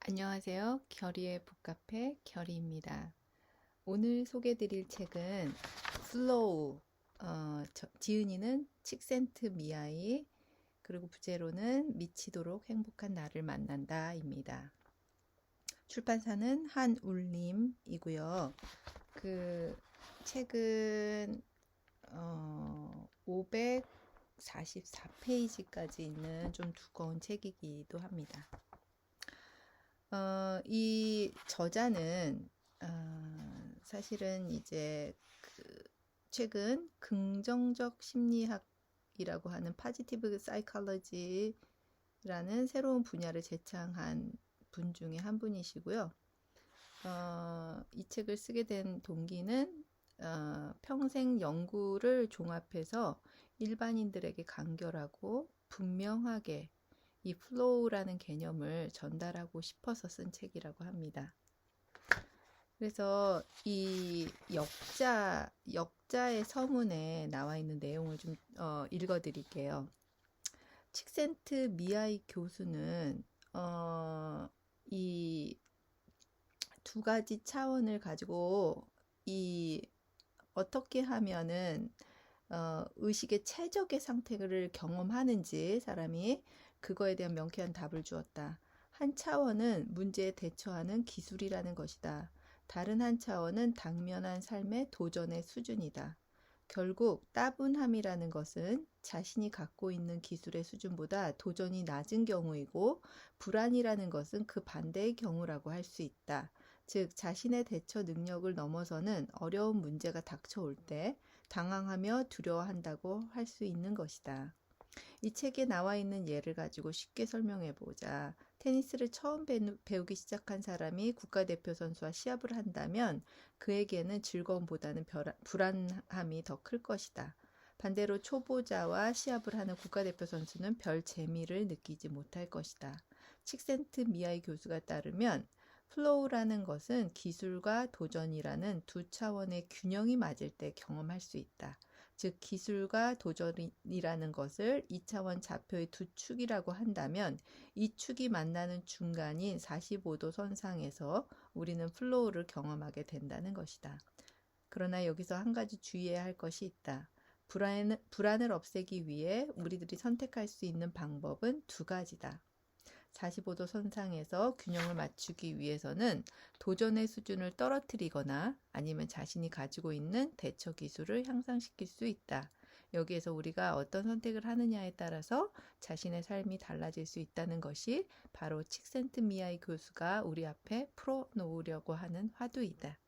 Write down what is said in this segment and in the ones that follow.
안녕하세요. 결의의 북카페 결의입니다. 오늘 소개드릴 책은 슬로우, 어, 저- 지은이는 칙센트 미아이, 그리고 부제로는 미치도록 행복한 나를 만난다입니다. 출판사는 한울림이고요. 그 책은 어, 544페이지까지 있는 좀 두꺼운 책이기도 합니다. 어, 이 저자는 어, 사실은 이제 그 최근 긍정적 심리학이라고 하는 파지티브 사이콜로지라는 새로운 분야를 제창한 분 중에 한 분이시고요. 어, 이 책을 쓰게 된 동기는 어, 평생 연구를 종합해서 일반인들에게 간결하고 분명하게 이 플로우라는 개념을 전달하고 싶어서 쓴 책이라고 합니다. 그래서 이 역자, 역자의 서문에 나와 있는 내용을 좀 어, 읽어 드릴게요. 칙센트 미아이 교수는 어, 이 두 가지 차원을 가지고 이 어떻게 하면은 어, 의식의 최적의 상태를 경험하는지 사람이 그거에 대한 명쾌한 답을 주었다. 한 차원은 문제에 대처하는 기술이라는 것이다. 다른 한 차원은 당면한 삶의 도전의 수준이다. 결국 따분함이라는 것은 자신이 갖고 있는 기술의 수준보다 도전이 낮은 경우이고 불안이라는 것은 그 반대의 경우라고 할 수 있다. 즉 자신의 대처 능력을 넘어서는 어려운 문제가 닥쳐올 때 당황하며 두려워한다고 할 수 있는 것이다. 이 책에 나와 있는 예를 가지고 쉽게 설명해 보자. 테니스를 처음 배우기 시작한 사람이 국가대표 선수와 시합을 한다면 그에게는 즐거움보다는 불안함이 더 클 것이다. 반대로 초보자와 시합을 하는 국가대표 선수는 별 재미를 느끼지 못할 것이다. 칙센트 미아이 교수가 따르면 플로우라는 것은 기술과 도전이라는 두 차원의 균형이 맞을 때 경험할 수 있다. 즉 기술과 도전이라는 것을 2차원 좌표의 두 축이라고 한다면 이 축이 만나는 중간인 45도 선상에서 우리는 플로우를 경험하게 된다는 것이다. 그러나 여기서 한 가지 주의해야 할 것이 있다. 불안, 불안을 없애기 위해 우리들이 선택할 수 있는 방법은 두 가지다. 45도 선상에서 균형을 맞추기 위해서는 도전의 수준을 떨어뜨리거나 아니면 자신이 가지고 있는 대처 기술을 향상시킬 수 있다. 여기에서 우리가 어떤 선택을 하느냐에 따라서 자신의 삶이 달라질 수 있다는 것이 바로 칙센트 미아이 교수가 우리 앞에 풀어놓으려고 하는 화두이다.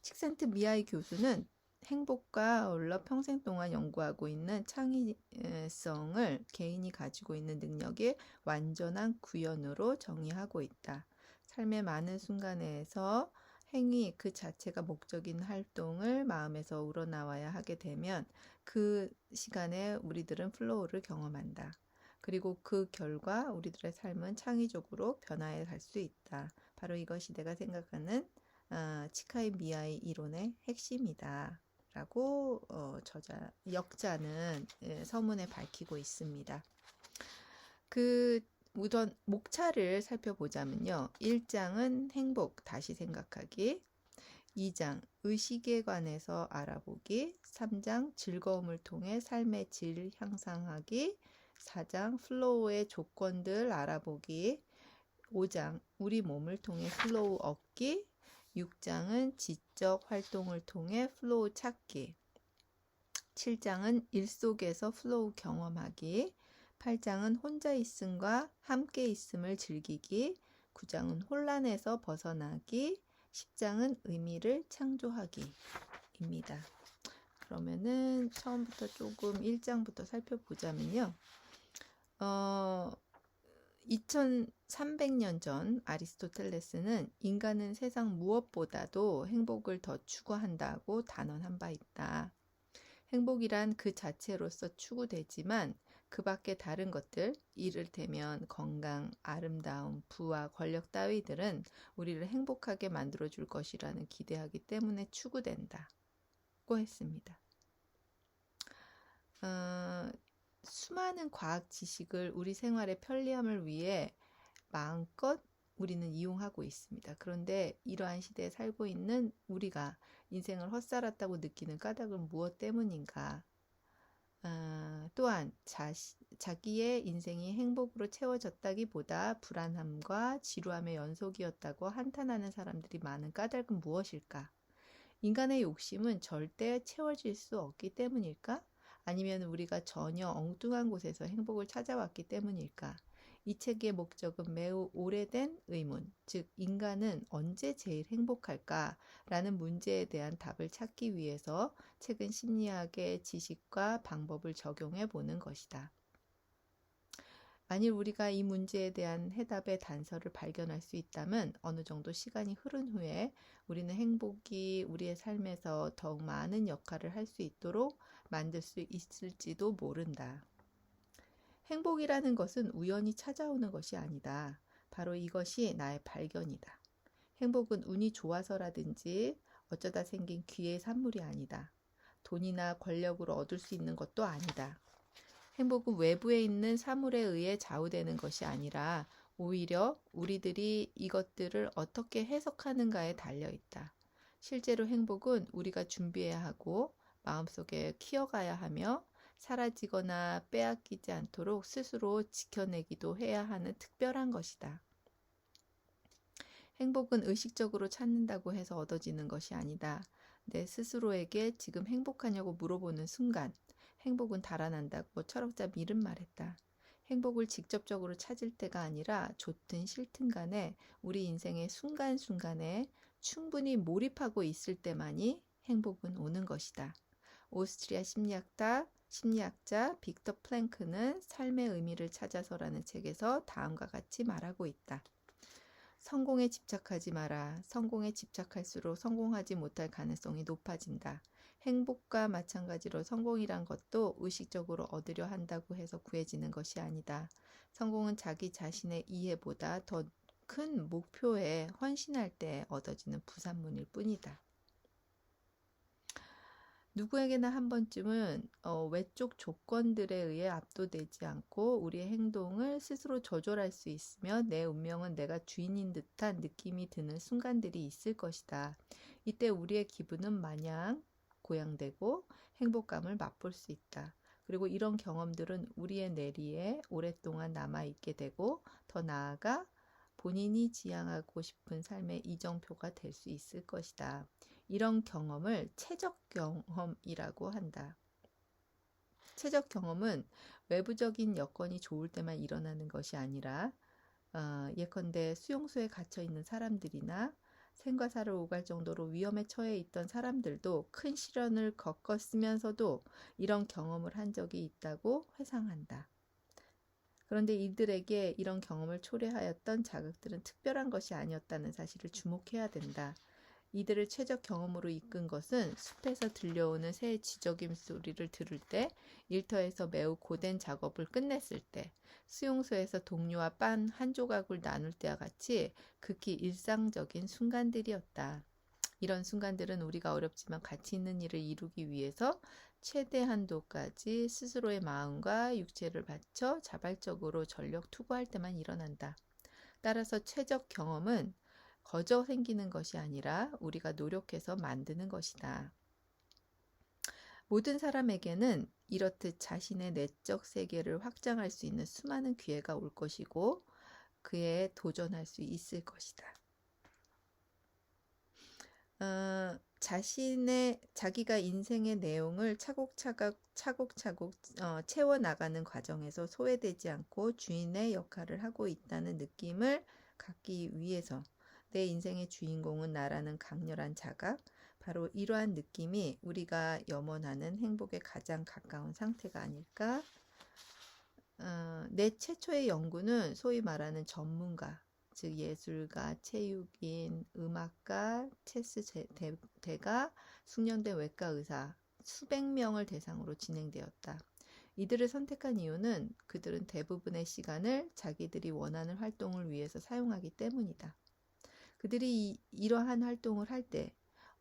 칙센트 미아이 교수는 행복과 아울러 평생 동안 연구하고 있는 창의성을 개인이 가지고 있는 능력의 완전한 구현으로 정의하고 있다. 삶의 많은 순간에서 행위 그 자체가 목적인 활동을 마음에서 우러나와야 하게 되면 그 시간에 우리들은 플로우를 경험한다. 그리고 그 결과 우리들의 삶은 창의적으로 변화해 갈 수 있다. 바로 이것이 내가 생각하는 어, 치카이 미아이 이론의 핵심이다. 라고 어, 저자 역자는 예, 서문에 밝히고 있습니다. 그 우선 목차를 살펴보자면요. 1장은 행복 다시 생각하기. 2장 의식에 관해서 알아보기. 3장 즐거움을 통해 삶의 질 향상하기. 4장 플로우의 조건들 알아보기. 5장 우리 몸을 통해 플로우 얻기 6장은 지적 활동을 통해 플로우 찾기. 7장은 일 속에서 플로우 경험하기. 8장은 혼자 있음과 함께 있음을 즐기기. 9장은 혼란에서 벗어나기. 10장은 의미를 창조하기입니다. 그러면은 처음부터 조금 1장부터 살펴보자면요. 어, 2300년 전 아리스토텔레스는 인간은 세상 무엇보다도 행복을 더 추구한다고 단언한 바 있다. 행복이란 그 자체로서 추구되지만 그 밖에 다른 것들, 이를테면 건강, 아름다움, 부와 권력 따위들은 우리를 행복하게 만들어줄 것이라는 기대하기 때문에 추구된다 고 했습니다. 어, 수많은 과학 지식을 우리 생활의 편리함을 위해 마음껏 우리는 이용하고 있습니다. 그런데 이러한 시대에 살고 있는 우리가 인생을 헛살았다고 느끼는 까닭은 무엇 때문인가? 아, 또한 자시, 자기의 인생이 행복으로 채워졌다기보다 불안함과 지루함의 연속이었다고 한탄하는 사람들이 많은 까닭은 무엇일까? 인간의 욕심은 절대 채워질 수 없기 때문일까? 아니면 우리가 전혀 엉뚱한 곳에서 행복을 찾아왔기 때문일까? 이 책의 목적은 매우 오래된 의문, 즉, 인간은 언제 제일 행복할까? 라는 문제에 대한 답을 찾기 위해서 책은 심리학의 지식과 방법을 적용해 보는 것이다. 만일 우리가 이 문제에 대한 해답의 단서를 발견할 수 있다면 어느 정도 시간이 흐른 후에 우리는 행복이 우리의 삶에서 더욱 많은 역할을 할 수 있도록 만들 수 있을지도 모른다. 행복이라는 것은 우연히 찾아오는 것이 아니다. 바로 이것이 나의 발견이다. 행복은 운이 좋아서라든지 어쩌다 생긴 귀의 산물이 아니다. 돈이나 권력으로 얻을 수 있는 것도 아니다. 행복은 외부에 있는 사물에 의해 좌우되는 것이 아니라 오히려 우리들이 이것들을 어떻게 해석하는가에 달려 있다. 실제로 행복은 우리가 준비해야 하고 마음속에 키워가야 하며 사라지거나 빼앗기지 않도록 스스로 지켜내기도 해야 하는 특별한 것이다. 행복은 의식적으로 찾는다고 해서 얻어지는 것이 아니다. 내 스스로에게 지금 행복하냐고 물어보는 순간, 행복은 달아난다고 철학자 밀은 말했다. 행복을 직접적으로 찾을 때가 아니라 좋든 싫든 간에 우리 인생의 순간순간에 충분히 몰입하고 있을 때만이 행복은 오는 것이다. 오스트리아 심리학자, 심리학자 빅터 플랭크는 삶의 의미를 찾아서라는 책에서 다음과 같이 말하고 있다. 성공에 집착하지 마라. 성공에 집착할수록 성공하지 못할 가능성이 높아진다. 행복과 마찬가지로 성공이란 것도 의식적으로 얻으려 한다고 해서 구해지는 것이 아니다. 성공은 자기 자신의 이해보다 더 큰 목표에 헌신할 때 얻어지는 부산문일 뿐이다. 누구에게나 한 번쯤은 어, 외적 조건들에 의해 압도되지 않고 우리의 행동을 스스로 조절할 수 있으며 내 운명은 내가 주인인 듯한 느낌이 드는 순간들이 있을 것이다. 이때 우리의 기분은 마냥 고양되고 행복감을 맛볼 수 있다. 그리고 이런 경험들은 우리의 내리에 오랫동안 남아있게 되고 더 나아가 본인이 지향하고 싶은 삶의 이정표가 될 수 있을 것이다. 이런 경험을 체적 경험이라고 한다. 체적 경험은 외부적인 여건이 좋을 때만 일어나는 것이 아니라 어, 예컨대 수용소에 갇혀 있는 사람들이나 생과 사를 오갈 정도로 위험에 처해 있던 사람들도 큰 시련을 겪었으면서도 이런 경험을 한 적이 있다고 회상한다. 그런데 이들에게 이런 경험을 초래하였던 자극들은 특별한 것이 아니었다는 사실을 주목해야 된다. 이들을 최적 경험으로 이끈 것은 숲에서 들려오는 새의 지저귐 소리를 들을 때, 일터에서 매우 고된 작업을 끝냈을 때, 수용소에서 동료와 빵한 조각을 나눌 때와 같이 극히 일상적인 순간들이었다. 이런 순간들은 우리가 어렵지만 가치 있는 일을 이루기 위해서 최대 한도까지 스스로의 마음과 육체를 바쳐 자발적으로 전력 투구할 때만 일어난다. 따라서 최적 경험은 거저 생기는 것이 아니라 우리가 노력해서 만드는 것이다. 모든 사람에게는 이렇듯 자신의 내적 세계를 확장할 수 있는 수많은 기회가 올 것이고 그에 도전할 수 있을 것이다. 어, 자신의 자기가 인생의 내용을 차곡차곡 차곡차곡 어, 채워 나가는 과정에서 소외되지 않고 주인의 역할을 하고 있다는 느낌을 갖기 위해서 내 인생의 주인공은 나라는 강렬한 자각, 바로 이러한 느낌이 우리가 염원하는 행복에 가장 가까운 상태가 아닐까? 어, 내 최초의 연구는 소위 말하는 전문가, 즉 예술가, 체육인, 음악가, 체스 대 가, 숙련된 외과 의사 수백 명을 대상으로 진행되었다. 이들을 선택한 이유는 그들은 대부분의 시간을 자기들이 원하는 활동을 위해서 사용하기 때문이다. 그들이 이러한 활동을 할 때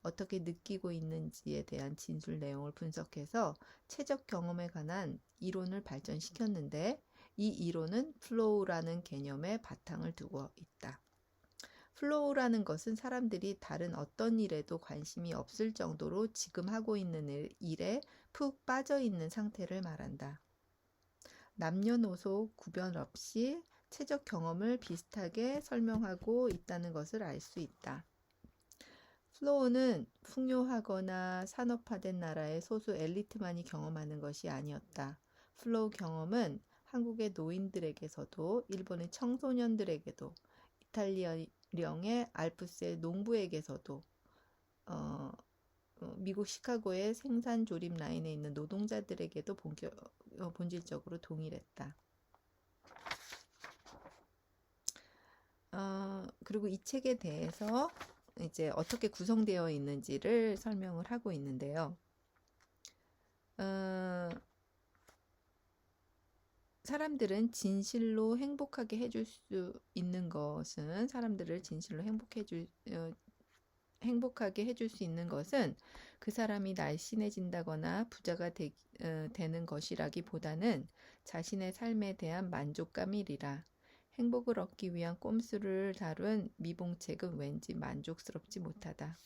어떻게 느끼고 있는지에 대한 진술 내용을 분석해서 체적 경험에 관한 이론을 발전시켰는데 이 이론은 플로우라는 개념에 바탕을 두고 있다. 플로우라는 것은 사람들이 다른 어떤 일에도 관심이 없을 정도로 지금 하고 있는 일- 일에 푹 빠져 있는 상태를 말한다. 남녀노소 구별 없이 체적 경험을 비슷하게 설명하고 있다는 것을 알 수 있다. 플로우는 풍요하거나 산업화된 나라의 소수 엘리트만이 경험하는 것이 아니었다. 플로우 경험은 한국의 노인들에게서도 일본의 청소년들에게도 이탈리아령의 알프스의 농부에게서도 어, 어, 미국 시카고의 생산 조립 라인에 있는 노동자들에게도 본격, 어, 본질적으로 동일했다. 어, 그리고 이 책에 대해서 이제 어떻게 구성되어 있는지를 설명을 하고 있는데요. 어, 사람들은 진실로 행복하게 해줄 수 있는 것은 사람들을 진실로 행복해 줄 어, 행복하게 해줄 수 있는 것은 그 사람이 날씬해진다거나 부자가 되, 어, 되는 것이라기보다는 자신의 삶에 대한 만족감이리라. 행복을 얻기 위한 꼼수를 다룬 미봉책은 왠지 만족스럽지 못하다.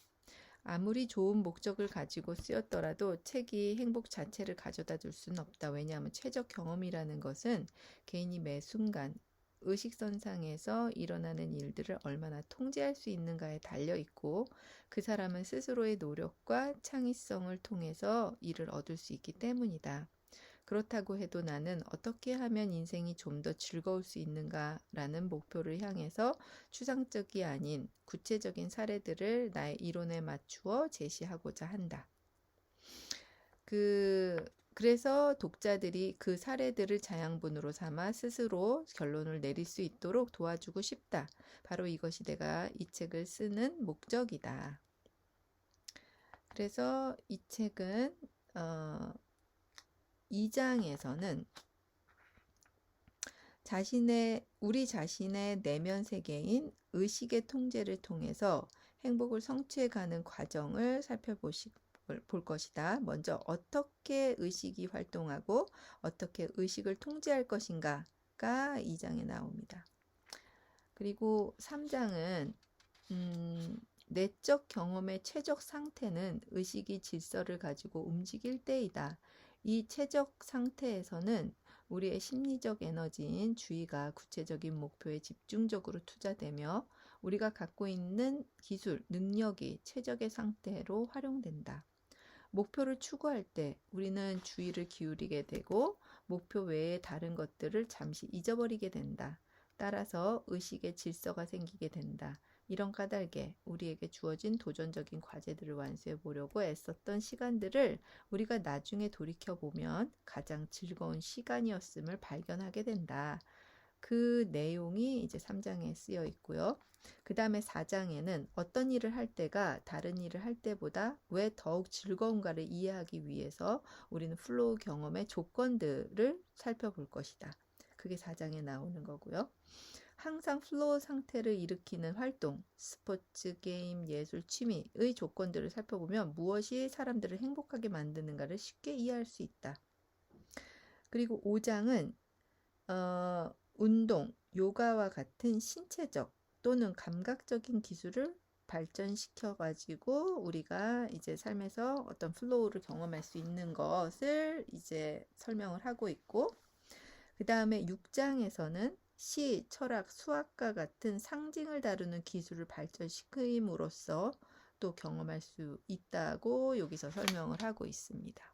아무리 좋은 목적을 가지고 쓰였더라도 책이 행복 자체를 가져다 줄 수는 없다. 왜냐하면 최적 경험이라는 것은 개인이 매 순간 의식선상에서 일어나는 일들을 얼마나 통제할 수 있는가에 달려 있고 그 사람은 스스로의 노력과 창의성을 통해서 이를 얻을 수 있기 때문이다. 그렇다고 해도 나는 어떻게 하면 인생이 좀 더 즐거울 수 있는가라는 목표를 향해서 추상적이 아닌 구체적인 사례들을 나의 이론에 맞추어 제시하고자 한다. 그 그래서 독자들이 그 사례들을 자양분으로 삼아 스스로 결론을 내릴 수 있도록 도와주고 싶다. 바로 이것이 내가 이 책을 쓰는 목적이다. 그래서 이 책은 어, 2장에서는 자신의 우리 자신의 내면 세계인 의식의 통제를 통해서 행복을 성취해 가는 과정을 살펴보시 볼 것이다. 먼저 어떻게 의식이 활동하고 어떻게 의식을 통제할 것인가가 2장에 나옵니다. 그리고 3장은 음, 내적 경험의 최적 상태는 의식이 질서를 가지고 움직일 때이다. 이 최적 상태에서는 우리의 심리적 에너지인 주의가 구체적인 목표에 집중적으로 투자되며 우리가 갖고 있는 기술, 능력이 최적의 상태로 활용된다. 목표를 추구할 때 우리는 주의를 기울이게 되고 목표 외의 다른 것들을 잠시 잊어버리게 된다. 따라서 의식의 질서가 생기게 된다. 이런 까닭에 우리에게 주어진 도전적인 과제들을 완수해 보려고 애썼던 시간들을 우리가 나중에 돌이켜 보면 가장 즐거운 시간이었음을 발견하게 된다. 그 내용이 이제 3장에 쓰여 있고요. 그 다음에 4장에는 어떤 일을 할 때가 다른 일을 할 때보다 왜 더욱 즐거운가를 이해하기 위해서 우리는 플로우 경험의 조건들을 살펴볼 것이다. 그게 4장에 나오는 거고요. 항상 플로우 상태를 일으키는 활동, 스포츠, 게임, 예술, 취미의 조건들을 살펴보면 무엇이 사람들을 행복하게 만드는가를 쉽게 이해할 수 있다. 그리고 5장은 어, 운동, 요가와 같은 신체적 또는 감각적인 기술을 발전시켜 가지고 우리가 이제 삶에서 어떤 플로우를 경험할 수 있는 것을 이제 설명을 하고 있고 그 다음에 6장에서는 시, 철학, 수학과 같은 상징을 다루는 기술을 발전시킴으로써 또 경험할 수 있다고 여기서 설명을 하고 있습니다.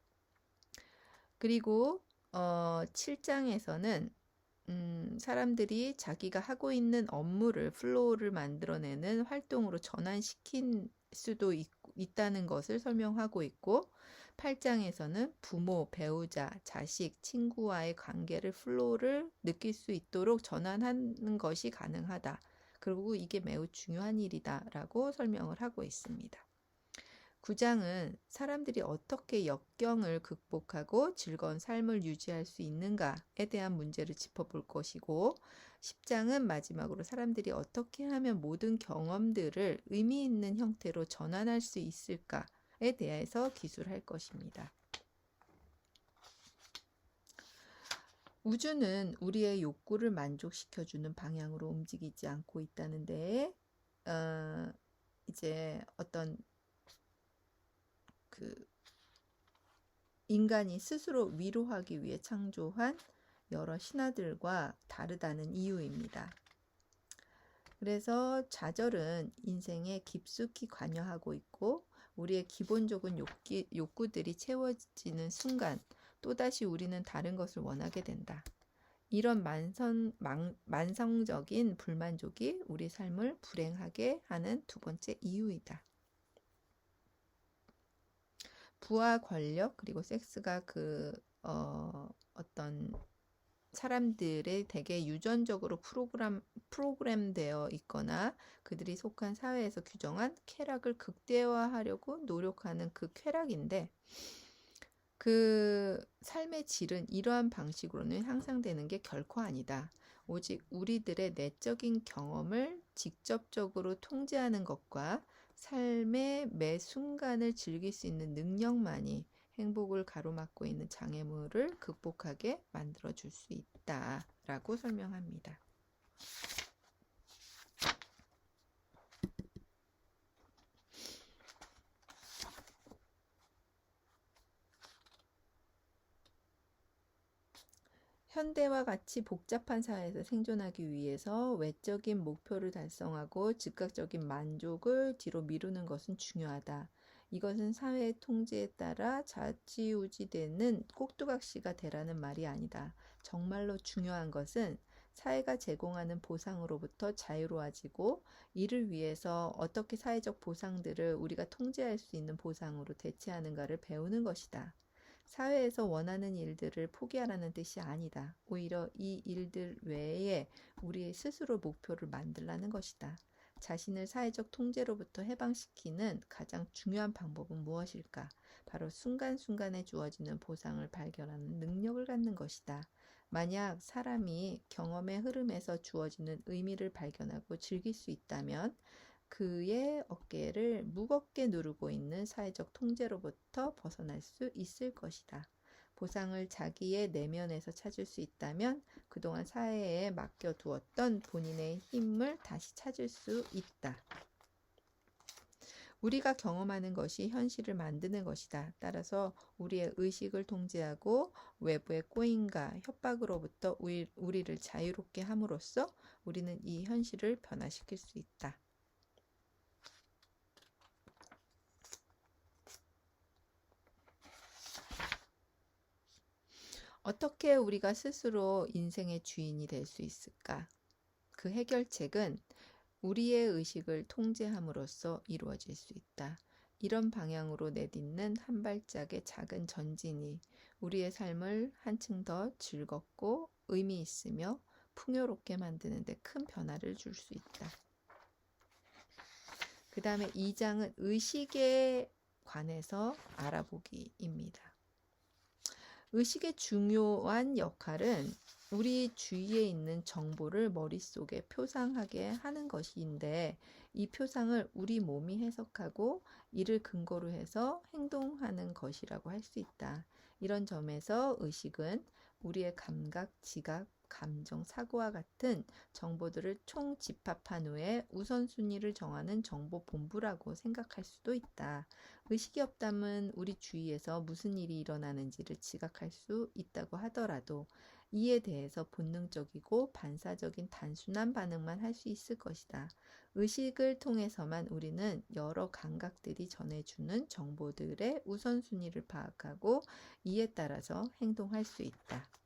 그리고 어, 7장에서는 음, 사람들이 자기가 하고 있는 업무를 플로우를 만들어내는 활동으로 전환시킨 수도 있, 있다는 것을 설명하고 있고 8장에서는 부모, 배우자, 자식, 친구와의 관계를 플로우를 느낄 수 있도록 전환하는 것이 가능하다. 그리고 이게 매우 중요한 일이다라고 설명을 하고 있습니다. 9장은 사람들이 어떻게 역경을 극복하고 즐거운 삶을 유지할 수 있는가에 대한 문제를 짚어볼 것이고 10장은 마지막으로 사람들이 어떻게 하면 모든 경험들을 의미 있는 형태로 전환할 수 있을까에 대해서 기술할 것입니다. 우주는 우리의 욕구를 만족시켜주는 방향으로 움직이지 않고 있다는데, 어, 이제 어떤 그 인간이 스스로 위로하기 위해 창조한 여러 신화들과 다르다는 이유입니다. 그래서 좌절은 인생에 깊숙이 관여하고 있고 우리의 기본적인 욕기, 욕구들이 채워지는 순간 또다시 우리는 다른 것을 원하게 된다. 이런 만선, 만, 만성적인 불만족이 우리 삶을 불행하게 하는 두 번째 이유이다. 부와 권력 그리고 섹스가 그 어, 어떤 사람들의 되게 유전적으로 프로그램 프로그램되어 있거나 그들이 속한 사회에서 규정한 쾌락을 극대화하려고 노력하는 그 쾌락인데 그 삶의 질은 이러한 방식으로는 향상되는 게 결코 아니다. 오직 우리들의 내적인 경험을 직접적으로 통제하는 것과 삶의 매 순간을 즐길 수 있는 능력만이 행복을 가로막고 있는 장애물을 극복하게 만들어 줄 수 있다. 라고 설명합니다. 현대와 같이 복잡한 사회에서 생존하기 위해서 외적인 목표를 달성하고 즉각적인 만족을 뒤로 미루는 것은 중요하다. 이것은 사회의 통제에 따라 좌지우지되는 꼭두각시가 되라는 말이 아니다. 정말로 중요한 것은 사회가 제공하는 보상으로부터 자유로워지고 이를 위해서 어떻게 사회적 보상들을 우리가 통제할 수 있는 보상으로 대체하는가를 배우는 것이다. 사회에서 원하는 일들을 포기하라는 뜻이 아니다. 오히려 이 일들 외에 우리 스스로 목표를 만들라는 것이다. 자신을 사회적 통제로부터 해방시키는 가장 중요한 방법은 무엇일까? 바로 순간순간에 주어지는 보상을 발견하는 능력을 갖는 것이다. 만약 사람이 경험의 흐름에서 주어지는 의미를 발견하고 즐길 수 있다면 그의 어깨를 무겁게 누르고 있는 사회적 통제로부터 벗어날 수 있을 것이다. 보상을 자기의 내면에서 찾을 수 있다면 그동안 사회에 맡겨두었던 본인의 힘을 다시 찾을 수 있다. 우리가 경험하는 것이 현실을 만드는 것이다. 따라서 우리의 의식을 통제하고 외부의 꼬임과 협박으로부터 우리를 자유롭게 함으로써 우리는 이 현실을 변화시킬 수 있다. 어떻게 우리가 스스로 인생의 주인이 될 수 있을까? 그 해결책은 우리의 의식을 통제함으로써 이루어질 수 있다. 이런 방향으로 내딛는 한 발짝의 작은 전진이 우리의 삶을 한층 더 즐겁고 의미 있으며 풍요롭게 만드는데 큰 변화를 줄 수 있다. 그 다음에 2장은 의식에 관해서 알아보기입니다. 의식의 중요한 역할은 우리 주위에 있는 정보를 머릿속에 표상하게 하는 것인데 이 표상을 우리 몸이 해석하고 이를 근거로 해서 행동하는 것이라고 할 수 있다. 이런 점에서 의식은 우리의 감각, 지각, 감정, 사고와 같은 정보들을 총 집합한 후에 우선순위를 정하는 정보 본부라고 생각할 수도 있다. 의식이 없다면 우리 주위에서 무슨 일이 일어나는지를 지각할 수 있다고 하더라도 이에 대해서 본능적이고 반사적인 단순한 반응만 할 수 있을 것이다. 의식을 통해서만 우리는 여러 감각들이 전해주는 정보들의 우선순위를 파악하고 이에 따라서 행동할 수 있다.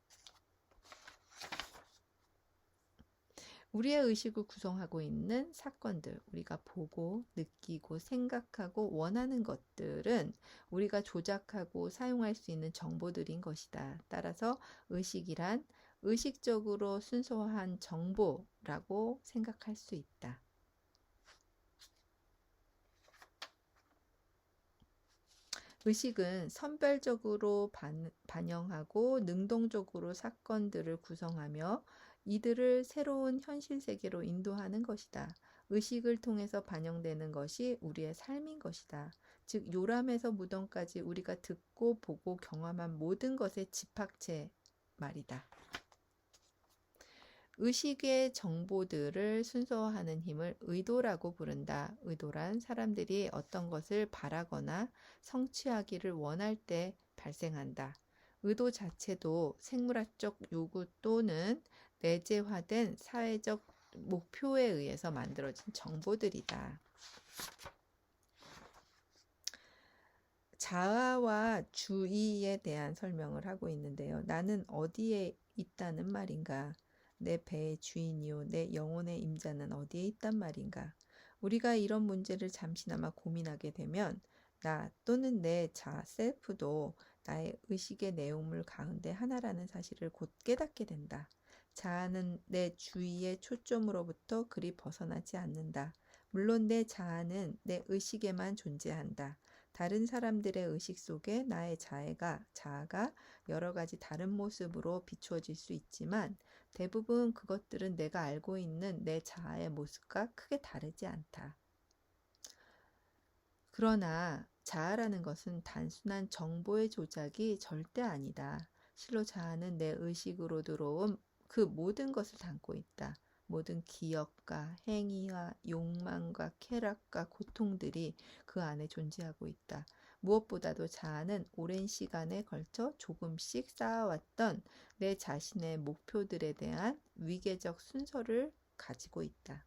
우리의 의식을 구성하고 있는 사건들, 우리가 보고, 느끼고, 생각하고, 원하는 것들은 우리가 조작하고 사용할 수 있는 정보들인 것이다. 따라서 의식이란 의식적으로 순서한 정보라고 생각할 수 있다. 의식은 선별적으로 반, 반영하고 능동적으로 사건들을 구성하며 이들을 새로운 현실 세계로 인도하는 것이다. 의식을 통해서 반영되는 것이 우리의 삶인 것이다. 즉, 요람에서 무덤까지 우리가 듣고 보고 경험한 모든 것의 집합체 말이다. 의식의 정보들을 순서화하는 힘을 의도라고 부른다. 의도란 사람들이 어떤 것을 바라거나 성취하기를 원할 때 발생한다. 의도 자체도 생물학적 요구 또는 내재화된 사회적 목표에 의해서 만들어진 정보들이다. 자아와 주의에 대한 설명을 하고 있는데요. 나는 어디에 있다는 말인가? 내 배의 주인이요, 내 영혼의 임자는 어디에 있단 말인가? 우리가 이런 문제를 잠시나마 고민하게 되면 나 또는 내 자, 셀프도 나의 의식의 내용물 가운데 하나라는 사실을 곧 깨닫게 된다. 자아는 내 주위의 초점으로부터 그리 벗어나지 않는다. 물론 내 자아는 내 의식에만 존재한다. 다른 사람들의 의식 속에 나의 자아가, 자아가 여러 가지 다른 모습으로 비추어질 수 있지만 대부분 그것들은 내가 알고 있는 내 자아의 모습과 크게 다르지 않다. 그러나 자아라는 것은 단순한 정보의 조작이 절대 아니다. 실로 자아는 내 의식으로 들어온 그 모든 것을 담고 있다. 모든 기억과 행위와 욕망과 쾌락과 고통들이 그 안에 존재하고 있다. 무엇보다도 자아는 오랜 시간에 걸쳐 조금씩 쌓아왔던 내 자신의 목표들에 대한 위계적 순서를 가지고 있다.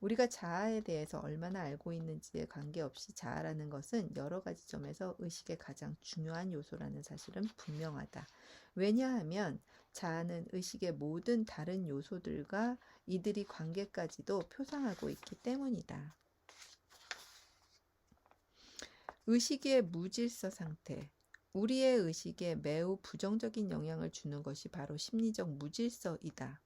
우리가 자아에 대해서 얼마나 알고 있는지에 관계없이 자아라는 것은 여러 가지 점에서 의식의 가장 중요한 요소라는 사실은 분명하다. 왜냐하면 자아는 의식의 모든 다른 요소들과 이들이 관계까지도 표상하고 있기 때문이다. 의식의 무질서 상태. 우리의 의식에 매우 부정적인 영향을 주는 것이 바로 심리적 무질서이다.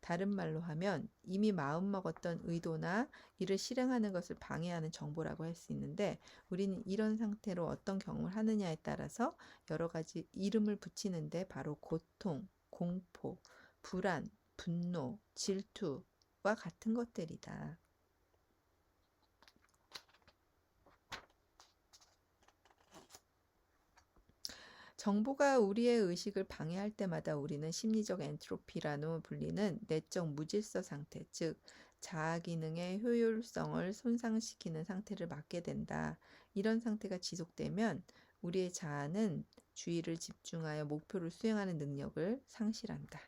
다른 말로 하면 이미 마음먹었던 의도나 이를 실행하는 것을 방해하는 정보라고 할 수 있는데 우리는 이런 상태로 어떤 경험을 하느냐에 따라서 여러 가지 이름을 붙이는데 바로 고통, 공포, 불안, 분노, 질투와 같은 것들이다. 정보가 우리의 의식을 방해할 때마다 우리는 심리적 엔트로피라는 불리는 내적 무질서 상태, 즉 자아 기능의 효율성을 손상시키는 상태를 맞게 된다. 이런 상태가 지속되면 우리의 자아는 주의를 집중하여 목표를 수행하는 능력을 상실한다.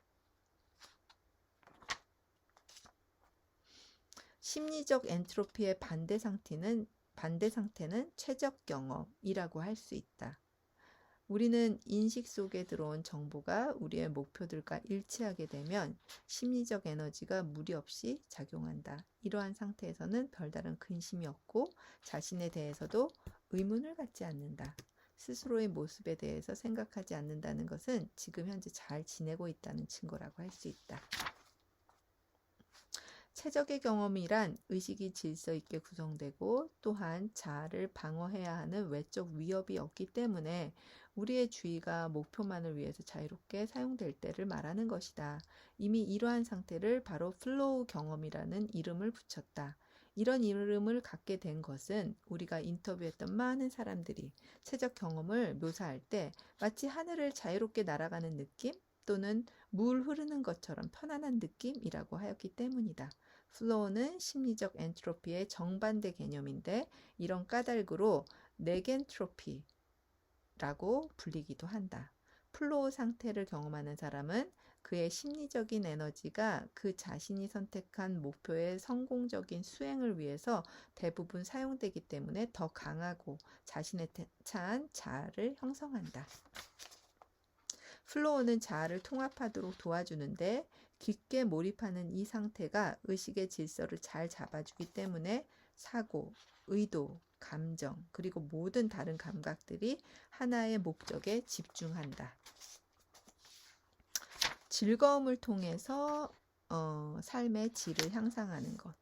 심리적 엔트로피의 반대 상태는 반대 상태는 최적 경험이라고 할 수 있다. 우리는 인식 속에 들어온 정보가 우리의 목표들과 일치하게 되면 심리적 에너지가 무리 없이 작용한다. 이러한 상태에서는 별다른 근심이 없고 자신에 대해서도 의문을 갖지 않는다. 스스로의 모습에 대해서 생각하지 않는다는 것은 지금 현재 잘 지내고 있다는 증거라고 할 수 있다. 최적의 경험이란 의식이 질서 있게 구성되고 또한 자아를 방어해야 하는 외적 위협이 없기 때문에 우리의 주의가 목표만을 위해서 자유롭게 사용될 때를 말하는 것이다. 이미 이러한 상태를 바로 플로우 경험이라는 이름을 붙였다. 이런 이름을 갖게 된 것은 우리가 인터뷰했던 많은 사람들이 최적 경험을 묘사할 때 마치 하늘을 자유롭게 날아가는 느낌 또는 물 흐르는 것처럼 편안한 느낌이라고 하였기 때문이다. 플로우는 심리적 엔트로피의 정반대 개념인데 이런 까닭으로 네겐트로피 라고 불리기도 한다. 플로우 상태를 경험하는 사람은 그의 심리적인 에너지가 그 자신이 선택한 목표의 성공적인 수행을 위해서 대부분 사용되기 때문에 더 강하고 자신에 차한 자아를 형성한다. 플로우는 자아를 통합하도록 도와주는데 깊게 몰입하는 이 상태가 의식의 질서를 잘 잡아주기 때문에 사고, 의도, 감정, 그리고 모든 다른 감각들이 하나의 목적에 집중한다. 즐거움을 통해서 어, 삶의 질을 향상하는 것.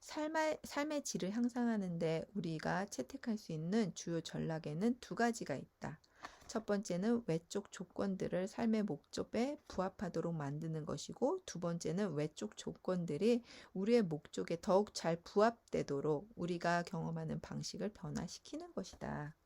삶의, 삶의 질을 향상하는데 우리가 채택할 수 있는 주요 전략에는 두 가지가 있다. 첫 번째는 외적 조건들을 삶의 목적에 부합하도록 만드는 것이고 두 번째는 외적 조건들이 우리의 목적에 더욱 잘 부합되도록 우리가 경험하는 방식을 변화시키는 것이다.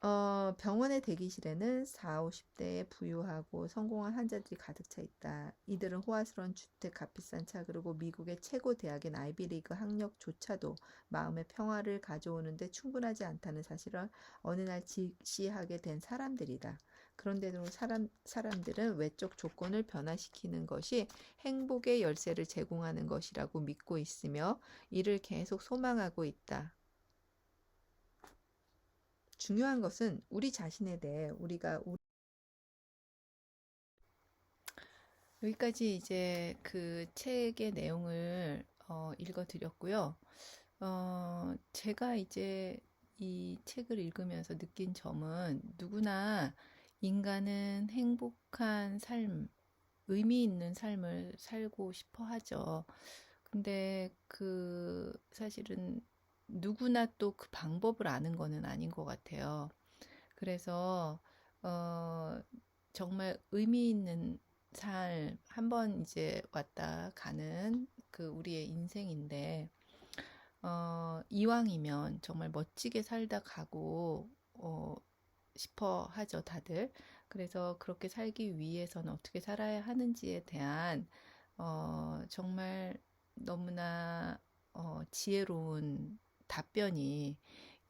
어, 병원의 대기실에는 4, 50대의 부유하고 성공한 환자들이 가득 차 있다. 이들은 호화스러운 주택, 값비싼 차, 그리고 미국의 최고 대학인 아이비리그 학력조차도 마음의 평화를 가져오는데 충분하지 않다는 사실을 어느 날 직시하게 된 사람들이다. 그런데도 사람, 사람들은 외적 조건을 변화시키는 것이 행복의 열쇠를 제공하는 것이라고 믿고 있으며 이를 계속 소망하고 있다. 중요한 것은 우리 자신에 대해 우리가 우- 여기까지 이제 그 책의 내용을 어, 읽어드렸고요. 어, 제가 이제 이 책을 읽으면서 느낀 점은 누구나 인간은 행복한 삶, 의미 있는 삶을 살고 싶어 하죠. 근데 그 사실은 누구나 또 그 방법을 아는 거는 아닌 것 같아요. 그래서 어, 정말 의미 있는 삶, 한 번 이제 왔다 가는 그 우리의 인생인데, 어, 이왕이면 정말 멋지게 살다 가고, 어, 싶어 하죠, 다들. 그래서 그렇게 살기 위해서는 어떻게 살아야 하는지에 대한, 어, 정말 너무나, 어, 지혜로운 답변이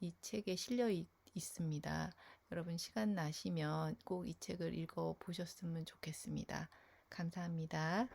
이 책에 실려 있, 있습니다. 여러분 시간 나시면 꼭 이 책을 읽어 보셨으면 좋겠습니다. 감사합니다.